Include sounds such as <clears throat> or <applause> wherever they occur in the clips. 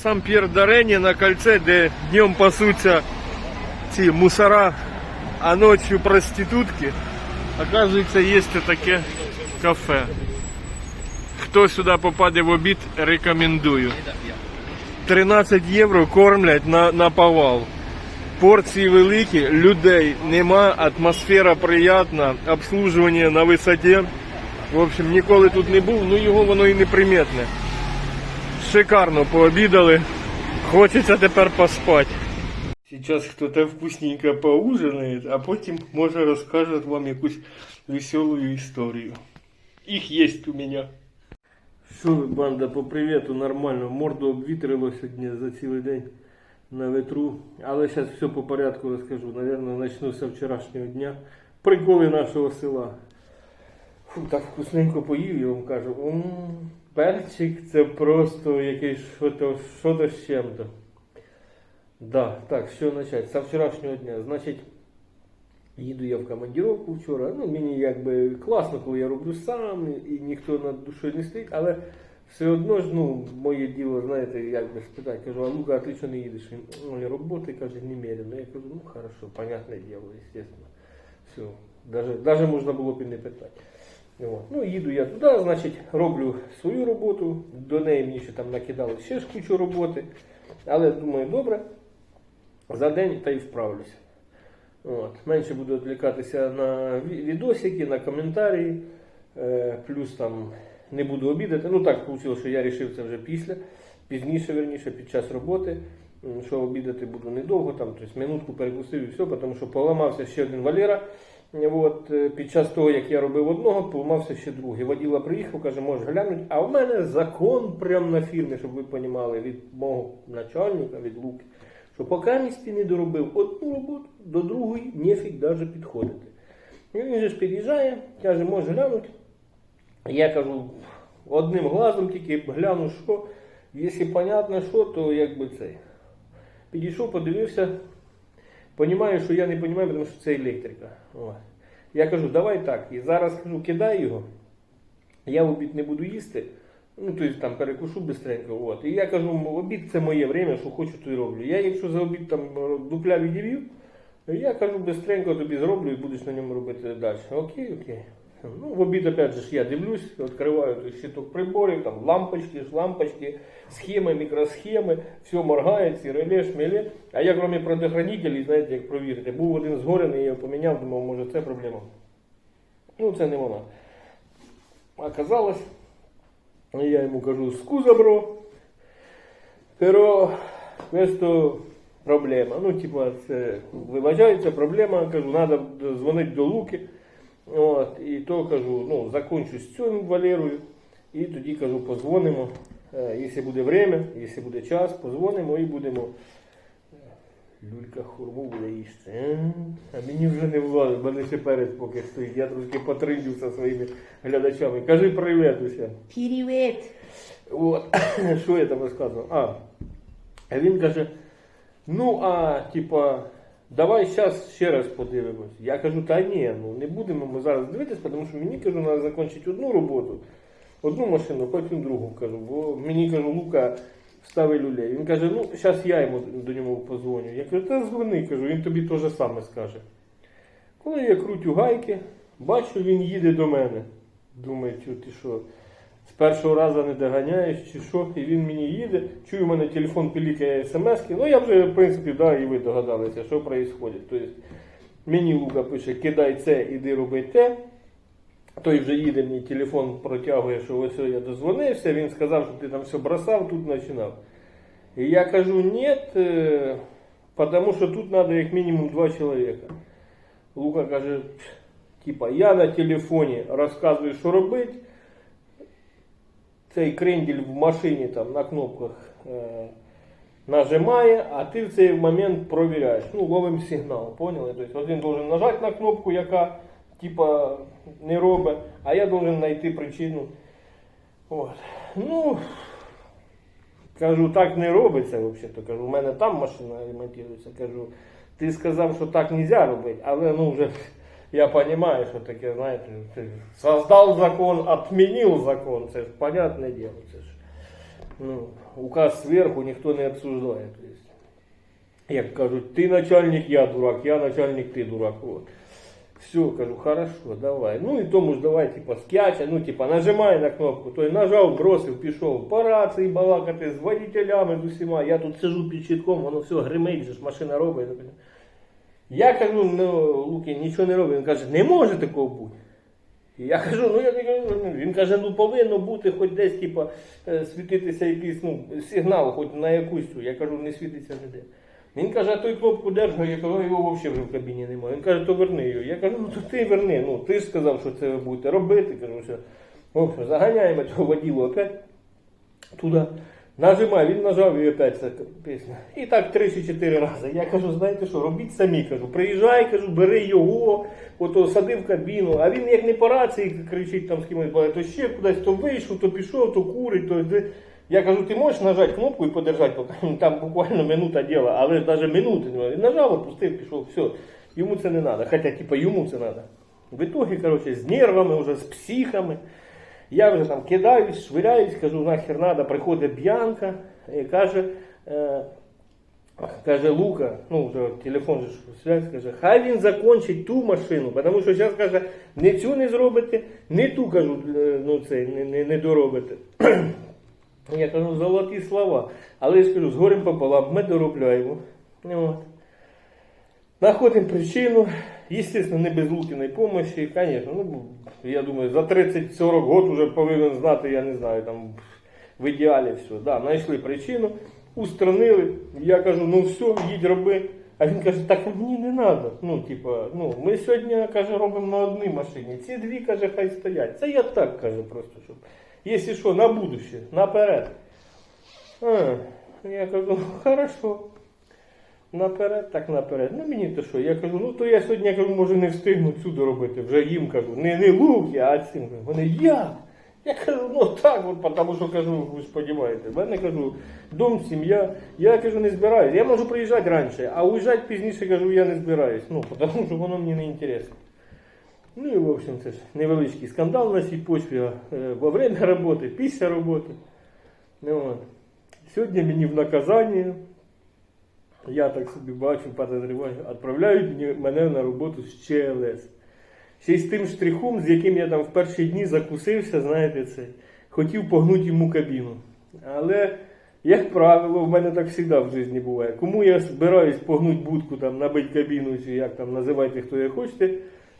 сам П'єр Дарені на кольце, де днем пасуться ці мусора, а ночью проститутки. Оказується, є таке кафе. Хто сюди попаде в обід, рекомендую. 13 євро кормлять на, на повал. Порції великі, людей нема, атмосфера приятна, обслуживання на висоті. В общем, ніколи тут не був, ну його воно і не приметне. Шикарно пообідали. Хочеться тепер поспати. Сейчас кто-то вкусненько поужинает, а потім, може, розкажет вам якусь веселую історію. Їх є у мене. Що ви, банда, по привіту, нормально. Морду обвітрило сьогодні за цілий день на ветру. Але зараз все по порядку розкажу. Наверное, почну з вчорашнього дня. Приколи нашого села. Фу, так вкусненько поїв, я вам кажу. м перчик це просто якийсь що-то, з чим-то. Да, так, що почати? З вчорашнього дня. Значить, їду я в командировку вчора. Ну, мені якби класно, коли я роблю сам, і ніхто над душою не стоїть, але все одно ж, ну, моє діло, знаєте, як би спитати, кажу, а Лука, а ти що не їдеш? Він, ой, роботи, каже, немерено. Я кажу, ну хорошо, понятне діло, естественно. Все. Даже можна було б і не питати. От. Ну, їду я туди, значить, роблю свою роботу, до неї мені ще там накидали ще ж кучу роботи. Але думаю, добре, за день та й вправлюся. От. Менше буду відвлікатися на відосики, на коментарі, е, плюс там не буду обідати. Ну так вийшло, що я вирішив це вже після, пізніше, верніше, під час роботи, що обідати буду недовго, там, тобто минутку перекусив і все, тому що поламався ще один Валера. От, е, під час того, як я робив одного, поламався ще другий. Воділа приїхав, каже, можеш глянути. А в мене закон прямо на фірмі, щоб ви розуміли, від мого начальника, від Луки, що поки місті не доробив одну роботу, до другої нефіг навіть підходити. І він же ж під'їжджає, каже, можеш глянути. Я кажу, одним глазом тільки гляну, що, якщо понятно, що, то якби цей. Підійшов, подивився, Понімаю, що я не розумію, тому що це електрика. О. Я кажу, давай так. І зараз кажу, кидай його. Я в обід не буду їсти. Ну, тобто там перекушу бистренько. От. І я кажу, обід це моє время, що хочу, то й роблю. Я, якщо за обід там е, дупля відірвів, я кажу, бистренько тобі зроблю і будеш на ньому робити далі. Окей, окей. Ну, в обід, опять же, я дивлюсь, відкриваю щиток приборів, там лампочки, лампочки, схеми, мікросхеми, все моргає, ці реле, шмеле. А я, крім предохранителей, знаєте, як провірити, був один згорений, я його поміняв, думав, може це проблема. Ну, це не вона. Оказалось, я йому кажу, скуза, бро, pero questo проблема. Ну, типа, це вибачається проблема, кажу, треба дзвонити до Луки. От, і то кажу, ну, закончу з цим Валерою. І тоді кажу, позвонимо. Е, Якщо буде время, якщо буде час, позвонимо і будемо. Люлька хурму буде їсти. А мені вже не влазить, в мене ще перець поки стоїть. Я трошки потридів зі своїми глядачами. Кажи привіт усім. Привіт! От, <coughs> що я там розказував? А, а він каже, ну а типа, давай зараз ще раз подивимось. Я кажу, та ні, ну не будемо ми зараз дивитися, тому що мені кажу, треба закінчити одну роботу, одну машину, потім другу кажу. Бо мені кажу, Лука стави люлей. Він каже, ну зараз я йому до нього позвоню. Я кажу, та дзвони, кажу, він тобі те саме скаже. Коли я крутю гайки, бачу, він їде до мене. Думаю, ти що? З першого разу не доганяєш чи що, і він мені їде, чую, у мене телефон пілікає смс Ну я вже, в принципі, да, і ви догадалися, що відбувається. Тобто, мені Лука пише, кидай це, іди роби те. Той вже їде, мені телефон протягує, що ось я дозвонився, він сказав, що ти там все бросав, тут починав. І я кажу, ні, е, тому що тут треба як мінімум два чоловіка. Лука каже, типа, я на телефоні розказую, що робити цей крендель в машині там на кнопках е, нажимає, а ти в цей момент провіряєш. Ну, ловим сигнал, поняли? Тобто один должен нажати на кнопку, яка типа не робить, а я должен знайти причину. От. Ну, кажу, так не робиться взагалі. Кажу, у мене там машина ремонтується. Кажу, ти сказав, що так не можна робити, але ну вже я розумію, що таке, знаєте, ти создав закон, відмінив закон, це ж понятне діло. Це ж. Ну, указ зверху ніхто не обсуждає. То есть, як кажуть, ти начальник, я дурак, я начальник, ти дурак. Вот. Все, кажу, хорошо, давай. Ну і тому ж давай, типа, скяча, ну, типа, нажимай на кнопку. Той нажав, бросив, пішов. По рації балакати з водителями, з усіма. Я тут сижу під щитком, воно все гримить, же ж машина робить. Я кажу, ну, Луки, нічого не робить. Він каже, не може такого бути. Я кажу, ну я не кажу, ну, він каже, ну повинно бути хоч десь, типа, е, світитися якийсь ну, сигнал, хоч на якусь. Я кажу, не світиться ніде. Він каже, а той кнопку держав, я кажу, його взагалі вже в кабіні немає. Він каже, то верни його. Я кажу, ну то ти верни. Ну ти ж сказав, що це ви будете робити. Кажу, все. Ну, заганяємо цього воділу опять туди. Нажимай, він нажав і опять ця пісня. І так три чи чотири рази. Я кажу, знаєте що, робіть самі. Кажу, приїжджай, кажу, бери його, ото сади в кабіну. А він як не по рації кричить там з кимось, то ще кудись, то вийшов, то пішов, то курить, то йде. Я кажу, ти можеш нажати кнопку і подержати, поки там буквально минута діла, але ж навіть минути немає. Нажав, опустив, пішов, все. Йому це не треба. Хоча, типа, йому це треба. В итоге, короче, з нервами, вже з психами. Я вже там кидаюсь, швиряюсь, кажу, нахер надо, приходить Б'янка і каже, е, каже Лука, ну телефон же связь, каже, хай він закончить ту машину, тому що зараз каже, не цю не зробите, не ту кажу, е, ну це не, не, не доробите. <clears throat> Я кажу, золоті слова. Але я ж з горем пополам, ми доробляємо. От. Находим причину, естественно, не без Лукиной помощи, конечно, ну, я думаю, за 30-40 год уже повинен знати, я не знаю, там, в ідеалі все. Да, знайшли причину, устранили, я кажу, ну все, їдь роби. А він каже, так мені не треба. Ну, типа, ну, ми сьогодні, каже, робимо на одній машині. Ці дві, каже, хай стоять. Це я так кажу просто, щоб. Якщо що, на будуще, наперед. А, я кажу, ну хорошо. Наперед, так наперед. Ну мені то що? Я кажу, ну то я сьогодні я кажу, може не встигну цю доробити. Вже їм кажу. Не, не лук я, а цим. Вони я. Я кажу, ну так, от, тому що кажу, ви розумієте. В мене кажу, дом, сім'я. Я кажу, не збираюсь. Я можу приїжджати раніше, а уїжджати пізніше кажу, я не збираюсь. Ну, тому що воно мені не інтересно. Ну і в общем, це ж невеличкий скандал на цій почві е, во время роботи, після роботи. Ну, от. Сьогодні мені в наказання, я так собі бачу, подозріваю, відправляють мене на роботу з ЧЛС. Ще й з тим штрихом, з яким я там в перші дні закусився, знаєте, це, хотів погнути йому кабіну. Але, як правило, в мене так завжди в житті буває. Кому я збираюсь погнути будку, там, набити кабіну, чи як там називайте, хто як хочете,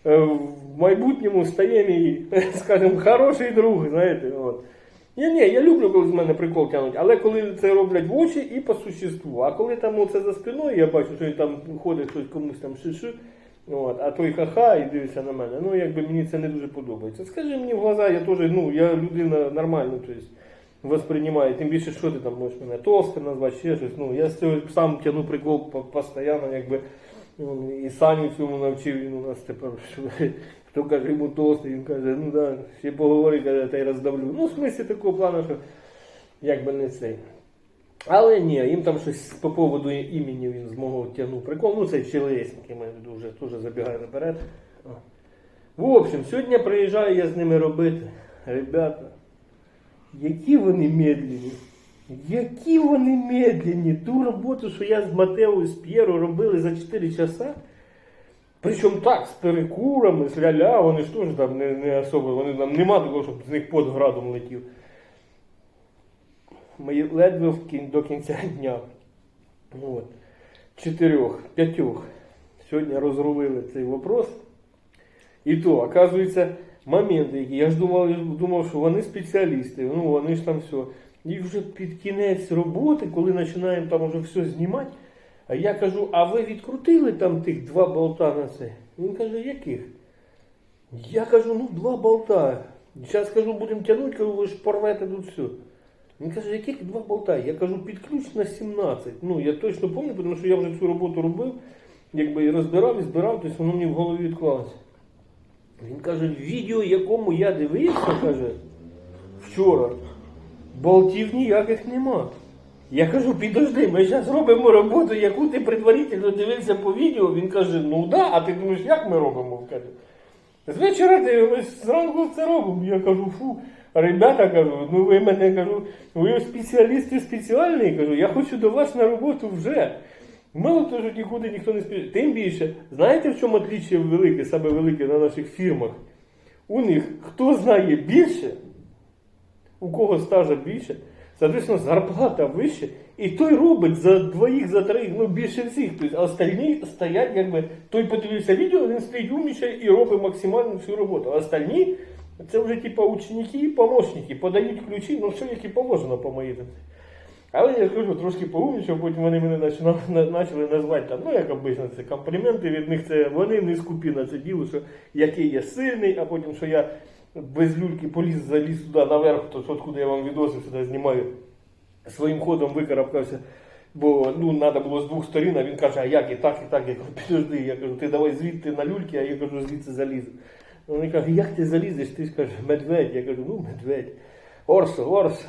е, в майбутньому стає мій, <laughs> скажімо, хороший друг, знаєте. От. Ні, ні, я люблю, коли з мене прикол тянуть, але коли це роблять в очі і по существу. А коли там оце за спиною, я бачу, що він там ходить щось комусь там шиши, от, а той ха-ха і дивиться на мене. Ну, якби мені це не дуже подобається. Скажи мені в глаза, я теж, ну, я людина нормальна, тобто, восприймаю. Тим більше, що ти там можеш мене толсто назвати, ще щось. Ну, я з цього сам тяну прикол постійно, якби. ну, І Саню цьому навчив, він у нас тепер. <laughs> Хто каже йому толстий, він каже, ну да, ще поговори, каже, та й роздавлю. Ну, в смислі такого плану, що якби не цей. Але ні, їм там щось по поводу імені він з мого тягнув прикол. Ну, це чоловісники, ми вже теж забігаю наперед. В общем, сьогодні приїжджаю я з ними робити. Ребята, які вони медленні. Які вони медленні. Ту роботу, що я з Матео і з П'єро робили за 4 часа. Причому так, з перекурами, з ля-ля, вони ж теж там не, не особо, вони там нема такого, щоб з них под градом летів. Ми ледве в кін- до кінця <laughs> дня. От, чотирьох, п'ятьох. Сьогодні розрулили цей вопрос. І то, оказується, моменти, які. Я ж думав, думав, що вони спеціалісти, ну вони ж там все. І вже під кінець роботи, коли починаємо там вже все знімати, а я кажу, а ви відкрутили там тих два болта на це? Він каже, яких? Я кажу, ну два болта. Зараз кажу, будемо тягнути, кажу, ви ж порвете тут все. Він каже, яких два болта? Я кажу, під ключ на 17. Ну, я точно пам'ятаю, тому що я вже цю роботу робив, якби розбирав, і збирав, тобто воно мені в голові відклалося. Він каже, в відео, якому я дивився, каже, вчора, болтів ніяких нема. Я кажу, підожди, ми зараз робимо роботу, яку ти предварительно дивився по відео. Він каже, ну да, а ти думаєш, як ми робимо? Каже, з вечора дивимось, зранку це робимо. Я кажу, фу. ребята, кажу, ну ви мене кажу, ви спеціалісти спеціальні, кажу, я хочу до вас на роботу вже. Мало того, що нікуди ніхто не спішить. Тим більше, знаєте, в чому отличие велике, саме велике на наших фірмах? У них хто знає більше, у кого стажа більше, соответственно, зарплата вище, і той робить за двоїх, за троїх, ну більше всіх. Тобто, а остальні стоять, якби той подивився відео, він стоїть умнічає і робить максимально всю роботу. А остальні це вже типа ученики і помощники, подають ключі, ну все як і положено по моїй. Але я скажу, трошки поумнічав, потім вони мене почали <laughs> назвати там, ну як обично, це компліменти від них, це вони не скупі на це діло, що який я сильний, а потім, що я без люльки поліз, заліз туди наверх, то що откуда я вам відоси сюди знімаю, своїм ходом викарабкався. Бо ну треба було з двох сторін, а він каже, а як і так, і так. Я кажу, підожди, я кажу, ти давай звідти на люльки, а я кажу, звідси залізу. Вони кажуть, як ти залізеш? Ти ж медведь. Я кажу, ну медведь. Орс, орс.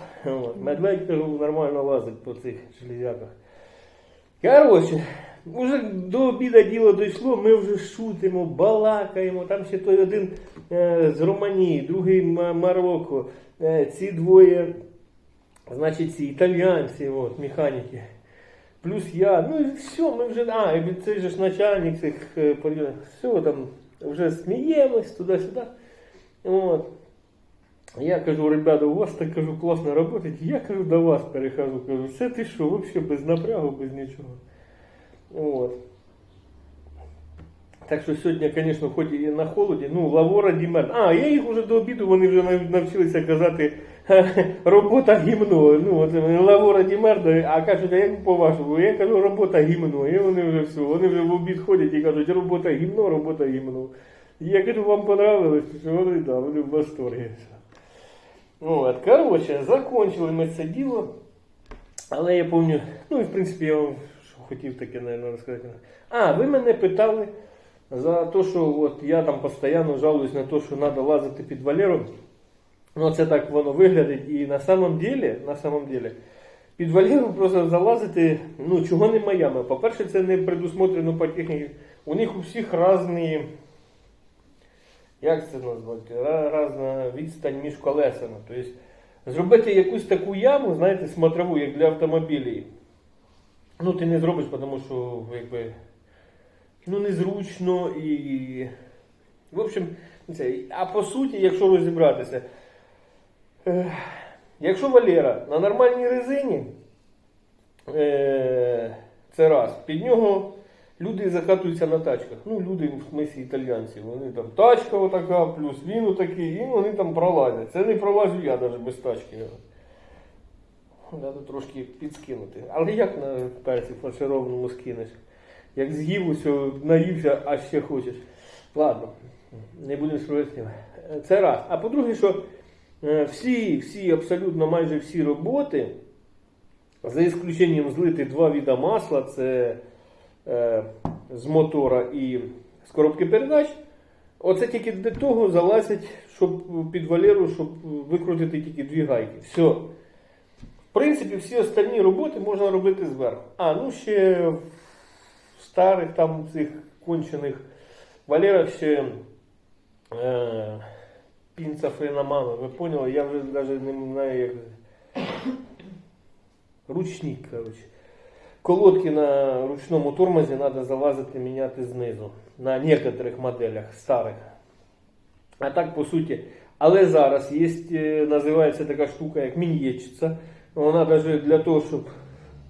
Медведь кажу, нормально лазить по цих железяках. Коротше, уже до обіду діло дійшло, ми вже шутимо, балакаємо. Там ще той один е, з Романії, другий Марокко, е, ці двоє, значить, ці італіянці, от, механіки. Плюс я, ну і все, ми вже, а, і цей же ж начальник цих е, все там вже сміємось туди-сюди. От. Я кажу, ребята, у вас так кажу, класно працюєте, я кажу, до вас перехожу, кажу, це ти що, взагалі без напрягу, без нічого. От. Так що сьогодні, звісно, хоч і на холоді, ну, лавора дімер. А, я їх вже до обіду, вони вже навчилися казати робота гімно. Ну, от лавора дімер, а кажуть, а як по-вашому? Я кажу, робота гімно. І вони вже все, вони вже в обід ходять і кажуть, робота гімно, робота гімно. І я кажу, вам понравилось, що вони, да, вони в восторгі. От, коротше, закончили ми це діло. Але я пам'ятаю, ну і в принципі я вам хотів таке, наверное, розказати. А, ви мене питали за те, що от я там постійно жалуюсь на те, що треба лазити під Валеру. Ну, це так воно виглядить. І на самом деле, на самом деле, під Валеру просто залазити, ну, чого не моями. По-перше, це не предусмотрено по техніці. У них у всіх різні, як це назвати, Ра- різна відстань між колесами. Тобто, зробити якусь таку яму, знаєте, смотрову, як для автомобілів. Ну, ти не зробиш, тому що якби, ну, незручно і. В общем, це. А по суті, якщо розібратися, е, якщо Валера на нормальній резині, е, це раз, під нього люди закатуються на тачках. Ну, люди в смислі італіянці. Вони там тачка отака, плюс він отакий, і вони там пролазять. Це не пролазю я навіть без тачки. Треба трошки підскинути. Але як на перці фаршированому скинеш? Як з'їв усього, наївся, а ще хочеш. Ладно, не будемо справедливі. Це раз. А по-друге, що е, всі, всі, абсолютно майже всі роботи, за ісключенням злити два віда масла, це е, з мотора і з коробки передач. Оце тільки для того залазять, щоб під Валеру, щоб викрутити тільки дві гайки. Все. В принципі, всі остальні роботи можна робити зверху. А, ну ще в старих там цих кончених Валерах ще е, пінца феномана. Ви поняли? Я вже навіть не знаю, як. Ручник, коротше. Колодки на ручному тормозі треба залазити міняти знизу. На некоторих моделях старих. А так по суті. Але зараз є, е, називається така штука, як мін'єчиця. Вона навіть для того, щоб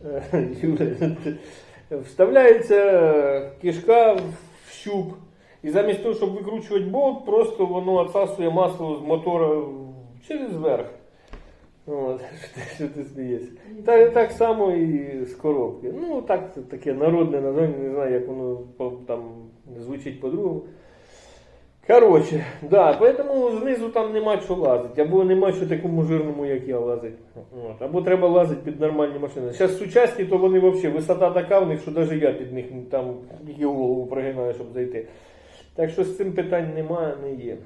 е, вставляється кишка в щуп. І замість того, щоб викручувати болт, просто воно відсасує масло з мотора через верх. От, <laughs> що ти, смієшся. Так, так само і з коробки. Ну, так, таке народне названня, не знаю, як воно там звучить по-другому. Коротше, да, поэтому знизу там нема що лазити, або нема що такому жирному, як я лазити. От. Або треба лазити під нормальні машини. Зараз сучасні, то вони взагалі висота така в них, що навіть я під них там тільки голову прогинаю, щоб зайти. Так що з цим питань немає, не є.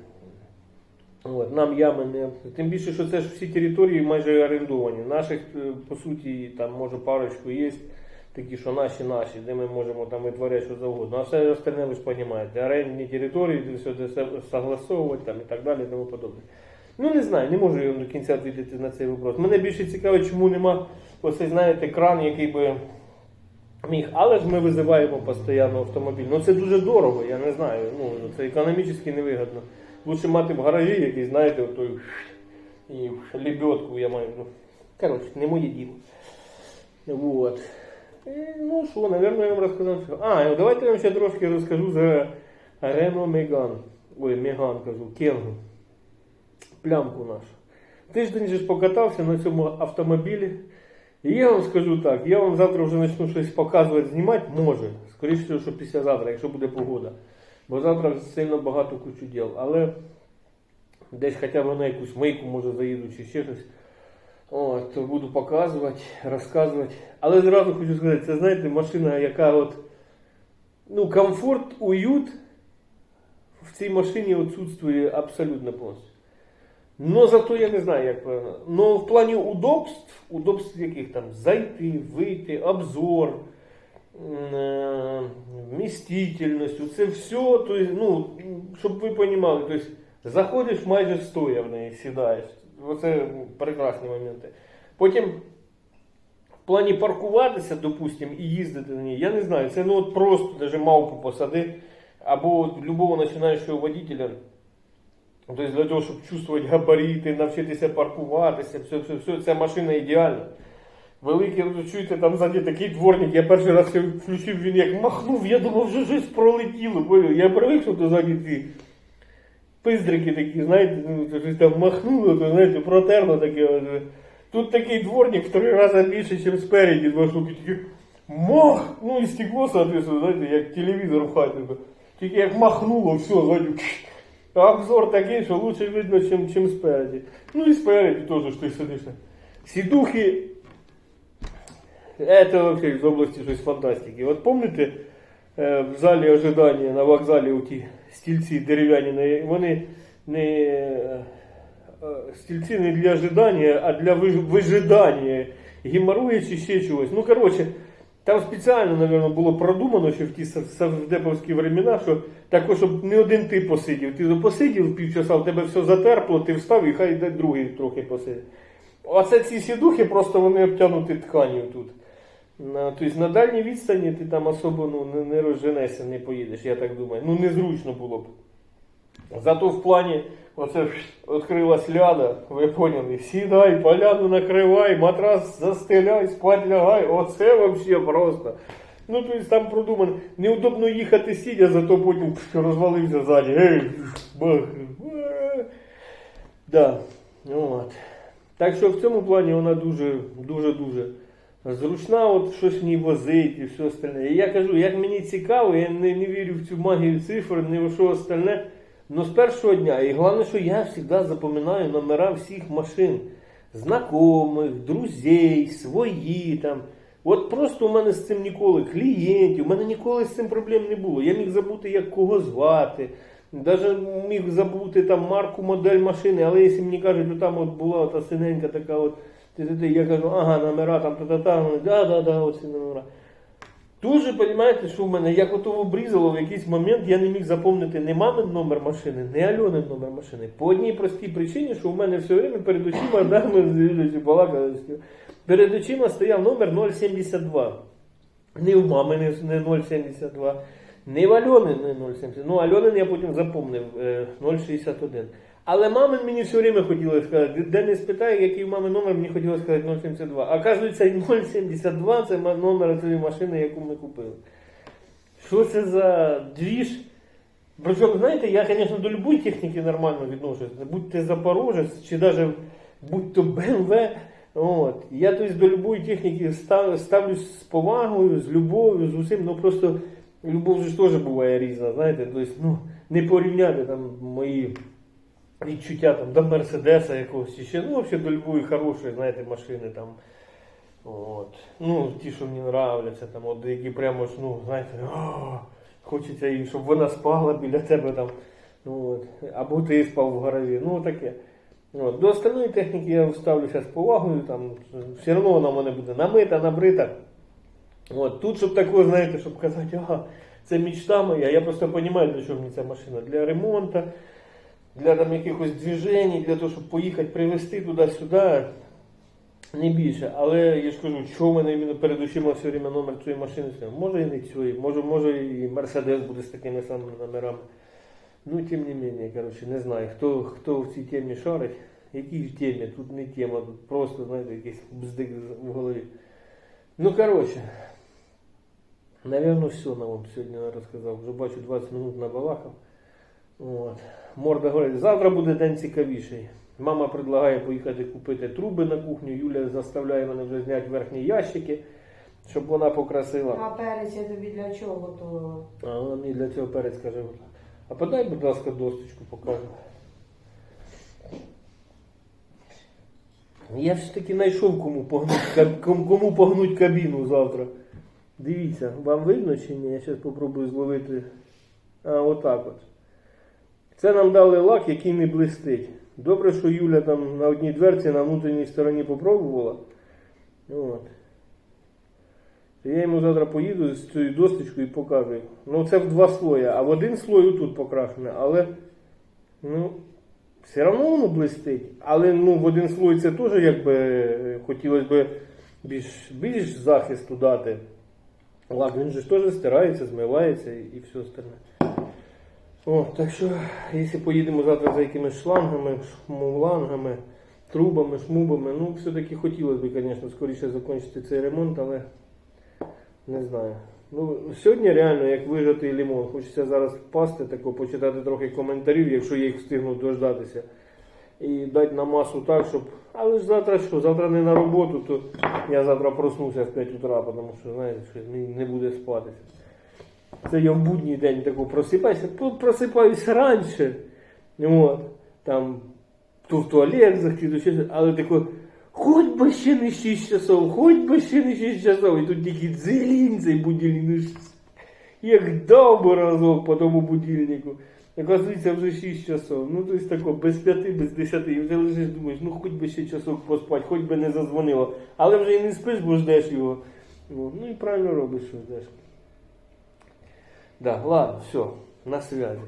От, нам ями не. Тим більше, що це ж всі території майже орендовані. Наших, е, по суті, там може парочку є, такі, що наші наші, де ми можемо там витворяти що завгодно. А все остальне ви ж розумієте, орендні території, де все це согласовувати там, і так далі, і тому подобне. Ну не знаю, не можу я до кінця відповідати на цей вопрос. Мене більше цікавить, чому нема ось знаєте, кран, який би міг. Але ж ми визиваємо постійно автомобіль. Ну це дуже дорого, я не знаю. Ну це економічно невигідно. Лучше мати в гаражі якийсь, знаєте, отой і лебедку я маю. Ну, коротше, не моє діло. Вот. І, ну що, наверное, я вам розказав. Що... А, ну, давайте я вам ще трошки розкажу за Renault Megane. Ой, Megane кажу, Кенгу. Плямку нашу. Тиждень же ж покатався на цьому автомобілі. І я вам скажу так, я вам завтра вже почну щось показувати, знімати, може. Скоріше, що післязавтра, якщо буде погода. Бо завтра сильно багато кучу діл. Але десь хоча б на якусь мийку, може, заїду чи ще щось. От, буду показувати, розказувати. Але зразу хочу сказати, це знаєте, машина, яка от, ну, комфорт, уют в цій машині відсутствує абсолютно повністю. Но зато я не знаю, як правильно. Но в плані удобств, удобств яких там зайти, вийти, обзор, е, вмістительність, це все, то есть, ну, щоб ви розуміли, заходиш майже стоя в неї, сідаєш. Оце прекрасні моменти. Потім в плані паркуватися, допустим, і їздити на ній, я не знаю, це ну от просто даже мавпу посади, або от любого починаючого водителя. Тобто для того, щоб чувствувати габарити, навчитися паркуватися, все, все, все, ця машина ідеальна. Великий, ви чуєте, там ззаді такий дворник, я перший раз включив, він як махнув, я думав, вже щось пролетіло. Я привик, що то ззаді ці пиздрики такі, знаєте, ну, то щось там махнуло, то знаєте, протерло таке. от. Тут такий дворник в три рази більше, ніж спереді, два штуки, тільки мах, ну і стекло, соответственно, знаєте, як телевізор в хаті. Тільки як махнуло, все, ззаді. А обзор такий, що лучше видно, чим, чим спереді. Ну і спереді теж, що ти сидиш. Сідухи, это вообще из области щось фантастики. От помните, е, в залі ожидання на вокзалі у ті стільці дерев'яні, вони не е, е, стільці не для ожидання, а для вижидання. Геморроя чи ще чогось. Ну, коротше, там спеціально, напевно, було продумано, що в ті сав- савдеповські времена, що також, щоб не один ти посидів. Ти посидів півчаса, в тебе все затерпло, ти встав і хай йде другий трохи посидить. Оце ці сідухи просто вони обтянуті тканью тут. На, тобто на дальній відстані ти там особо ну, не, не розженешся, не поїдеш, я так думаю. Ну незручно було б. Зато в плані, оце відкрилась ляда, ви поняли, сідай, поляну накривай, матрас застеляй, спать лягай, оце взагалі просто. Ну, тобто там продумано, неудобно їхати сидя, зато потім розвалився ззаді. Ей, бах. Да. От. Так що в цьому плані вона дуже, дуже, дуже зручна, от щось в ній возить і все остальне. І я кажу, як мені цікаво, я не, не вірю в цю магію цифр, ні в що остальне. Но з першого дня, і головне, що я завжди запам'ятаю номера всіх машин, знайомих, друзей, свої там. От просто у мене з цим ніколи клієнтів, у мене ніколи з цим проблем не було. Я міг забути, як кого звати. Даже міг забути там марку, модель машини, але якщо мені кажуть, що там от була та синенька така от, ти-ти-ти, я кажу, ага, номера там та-та-та, вони, да-да-да, оці номера. Дуже розумієте, що в мене як ото обрізало в якийсь момент, я не міг запам'ятати ні мамин номер машини, ні Альонин номер машини. По одній простій причині, що в мене все время перед очима, да, ми балакали, перед очима стояв номер 072. Ні в мами не, не 072, ні в Альони не 070. Ну, Альонин я потім запомнив е, 061. Але мамин мені все время хотілося сказати, де не спитаю, який в мами номер, мені хотілося сказати 072. А оказується, 072 це номер цієї машини, яку ми купили. Що це за двіж? Причому, знаєте, я, звісно, до будь-якої техніки нормально відношусь. Будь ти Запорожець, чи навіть будь то БМВ. От. Я тобто, до будь-якої техніки став, ставлюсь з повагою, з любов'ю, з усім. Ну просто любов ж теж буває різна, знаєте, тобто, ну, не порівняти там мої відчуття там, до Мерседеса якогось ще, ну, взагалі до любої хорошої, знаєте, машини там. От. Ну, ті, що мені нравляться, там, от, які прямо ж, ну, знаєте, «О, хочеться їй, щоб вона спала біля тебе там. Ну, от. Або ти спав в гаражі. Ну, таке. От. До остальної техніки я ставлюся з повагою, там, все одно вона в мене буде намита, набрита. От. Тут, щоб такого, знаєте, щоб казати, ага, це мечта моя, я просто розумію, для чого мені ця машина. Для ремонту, для там якихось движень, для того, щоб поїхати привезти туди-сюди. Не більше, але я ж кажу, що в мене іменно перед очима все время номер цієї машини. Може і не цієї, може, може і Мерседес буде з такими самими номерами. Ну, тим не менее, коротше, не знаю, хто, хто в цій темі шарить, якій в темі, тут не тема, тут просто, знаєте, якийсь бздик в голові. Ну, коротше, Наверное, все на вам сьогодні розказав. Вже бачу 20 минут набалакав. От. Морда говорить, завтра буде день цікавіший. Мама предлагає поїхати купити труби на кухню. Юля заставляє мене вже зняти верхні ящики, щоб вона покрасила. А перець я тобі для чого то? А вона мені для цього перець каже. А подай, будь ласка, досточку покажу. Я ж таки знайшов кому погнуть, кому погнуть кабіну завтра. Дивіться, вам видно чи ні? Я зараз спробую зловити. А, отак от. Це нам дали лак, який не блистить. Добре, що Юля там на одній дверці на внутрішній стороні попробувала. От. Я йому завтра поїду з цією досточкою і покажу. Ну це в два слої, а в один слой тут покрашене, але ну, все одно воно блистить. Але ну, в один слой це теж якби е, хотілося б більш, більш захисту дати. Лак, він же теж стирається, змивається і, і все остальне. О, так що, якщо поїдемо завтра за якимись шлангами, шмулангами, трубами, шмубами, ну все-таки хотілося б, звісно, скоріше закінчити цей ремонт, але не знаю. Ну, сьогодні реально, як вижатий лимон. Хочеться зараз впасти, тако, почитати трохи коментарів, якщо я їх встигну дождатися. І дати на масу так, щоб. Але ж завтра що? Завтра не на роботу, то я завтра проснуся в 5 утра, тому що, знаєте, що не буде спатися. Це я в будній день тако просипаюся, просипаюся раніше. От, там, то в туалет щось, але тако, хоч би ще не 6 часов, хоч би ще не 6 часов. І тут тільки дзелінь цей будильник. Як дав би разок по тому будильнику. Оказується, вже 6 часов. Ну, тобто тако, без 5, без 10. І вже лежиш, думаєш, ну хоч би ще часок поспати, хоч би не задзвонило. Але вже і не спиш, бо ждеш його. Ну, і правильно робиш, що ждеш. Да, ладно, все, на связи.